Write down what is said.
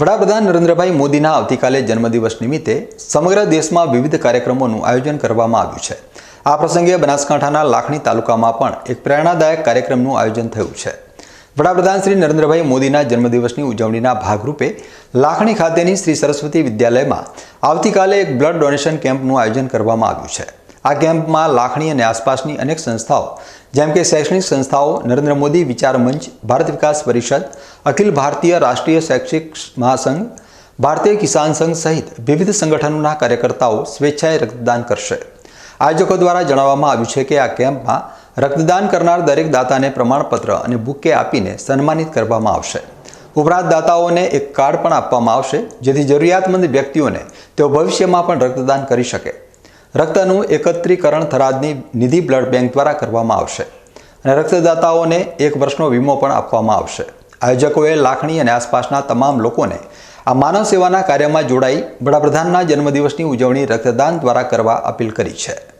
વડાપ્રધાન નરેન્દ્રભાઈ મોદીના આવતીકાલે જન્મદિવસ નિમિત્તે સમગ્ર દેશમાં વિવિધ કાર્યક્રમોનું આયોજન કરવામાં આવ્યું છે. આ પ્રસંગે બનાસકાંઠાના લાખણી તાલુકામાં પણ એક પ્રેરણાદાયક કાર્યક્રમનું આયોજન થયું છે. વડાપ્રધાન શ્રી નરેન્દ્રભાઈ મોદીના જન્મદિવસની ઉજવણીના ભાગરૂપે લાખણી ખાતેની શ્રી સરસ્વતી વિદ્યાલયમાં આવતીકાલે એક બ્લડ ડોનેશન કેમ્પનું આયોજન કરવામાં આવ્યું છે. આ કેમ્પમાં લાખણી અને આસપાસની અનેક સંસ્થાઓ, જેમ કે શૈક્ષણિક સંસ્થાઓ, નરેન્દ્ર મોદી વિચાર મંચ, ભારત વિકાસ પરિષદ, અખિલ ભારતીય રાષ્ટ્રીય શૈક્ષિક મહાસંઘ, ભારતીય કિસાન સંઘ સહિત વિવિધ સંગઠનોના કાર્યકર્તાઓ સ્વેચ્છાએ રક્તદાન કરશે. આયોજકો દ્વારા જણાવવામાં આવ્યું છે કે આ કેમ્પમાં રક્તદાન કરનાર દરેક દાતાને પ્રમાણપત્ર અને બુકે આપીને સન્માનિત કરવામાં આવશે. ઉપરાંત દાતાઓને એક કાર્ડ પણ આપવામાં આવશે, જેથી જરૂરિયાતમંદ વ્યક્તિઓને તેઓ ભવિષ્યમાં પણ રક્તદાન કરી શકે. રક્તનું એકત્રીકરણ થરાદની નિધિ બ્લડ બેંક દ્વારા કરવામાં આવશે. અને રક્તદાતાઓને એક વર્ષનો વીમો પણ આપવામાં આવશે. આયોજકોએ લાખણી અને આસપાસના તમામ લોકોને આ માનવ સેવાના કાર્યમાં જોડાઈ વડાપ્રધાનના જન્મદિવસની ઉજવણી રક્તદાન દ્વારા કરવા અપીલ કરી છે.